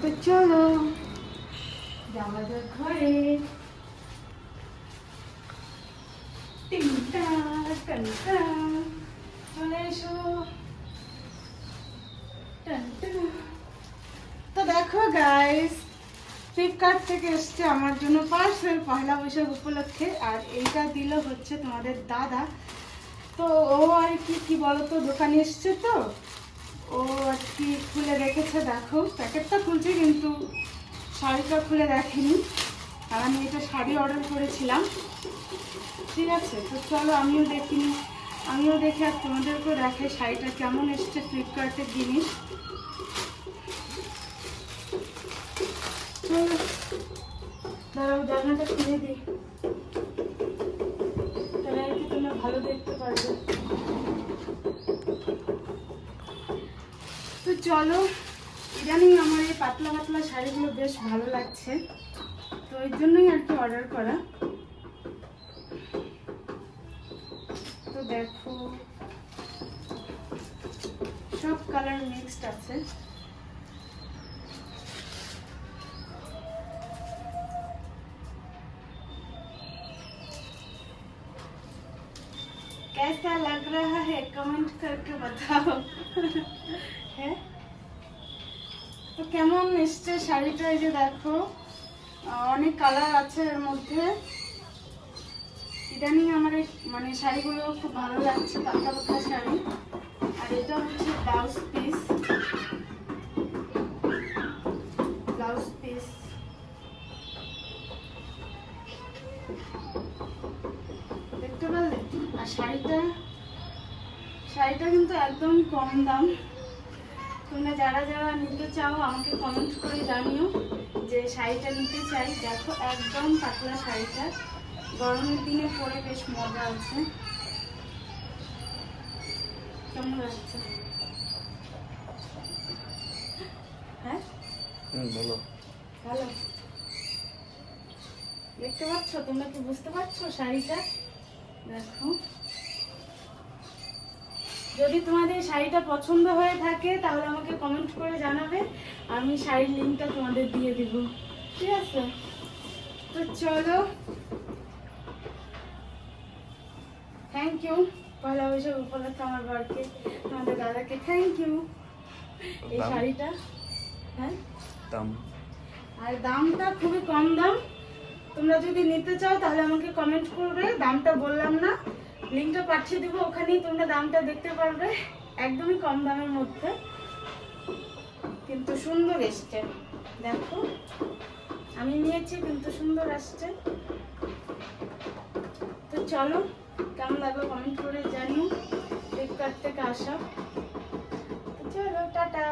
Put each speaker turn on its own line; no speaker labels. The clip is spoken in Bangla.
তো চলো। যাওয়া যাক ঘরে। তো দেখো গাইস ফ্লিপকার্ট থেকে এসছে আমার জন্য পার্সেল, পয়লা বৈশাখ উপলক্ষে, আর এইটা দিল হচ্ছে তোমাদের দাদা। তো ও আর কি কি বলতো, দোকানে এসছে তো। ও আর কি খুলে রেখেছে, দেখো। প্যাকেটটা খুলছে কিন্তু শাড়িটা খুলে দেখেনি। আর আমি এটা শাড়ি অর্ডার করেছিলাম। ঠিক আছে, তো চলো আমিও দেখিনি আমিও দেখে আর তোমাদেরকেও দেখে শাড়িটা কেমন এসছে ফ্লিপকার্টের জিনিস। দাঁড়াও জানাটা খুলে দিই। তাহলে তোমরা ভালো দেখতে পারবে। চলো ইদানিং আমার এই পাতলা পাতলা শাড়িগুলো বেশ ভালো লাগছে তো ওই জন্যই আর কি অর্ডার করা তো দেখো সব কালার মিক্সড আছে कैसा लग रहा है कमेंट करके बताओ হ্যাঁ তো কেমন এসছে শাড়িটা এই যে দেখো। অনেক কালার আছে এর মধ্যে। ইদানিং আমার মানে শাড়িগুলো খুব ভালো লাগছে, পাতলা পাতলা শাড়ি। আর এটা হচ্ছে ব্লাউজ পিস ব্লাউজ পিস দেখতে পারলে? আর শাড়িটা? শাড়িটা কিন্তু একদম কম দাম। তোমরা যারা যারা নিতে চাও আমাকে কমেন্ট করে জানিও যে শাড়িটা নিতে চাই। দেখো একদম পাতলা শাড়িটা। গরমের দিনে পরে বেশ মজা আছে। কেমন লাগছে? হ্যাঁ? ভালো। দেখতে পাচ্ছ? তোমরা কি বুঝতে পারছ শাড়িটা? দেখো। যদি তোমাদের এই শাড়িটা পছন্দ হয়ে থাকে তাহলে আমাকে কমেন্ট করে জানাবে। আমি শাড়ির লিঙ্কটা তোমাদের দিয়ে দিব। ঠিক আছে? তো চলো। থ্যাংক ইউ পয়লা বৈশাখ উপলক্ষে আমার বাড়িতে তোমাদের দাদাকে থ্যাংক ইউ এই শাড়িটা। হ্যাঁ?
দাম?
আর দামটা খুবই কম দাম। তোমরা যদি নিতে চাও তাহলে আমাকে কমেন্ট করবে। দামটা বললাম না। লিঙ্কটা পাঠিয়ে দেবো ওখানেই, তোমরা দামটা দেখতে পারবে, একদমই কম দামের মধ্যে। কিন্তু সুন্দর এসছে, দেখো। আমি নিয়েছি, কিন্তু সুন্দর আসছে। তো চলো, কেমন লাগল কমেন্ট করে জানি ফ্লিপকার্ট থেকে আসা। চলো, টাটা।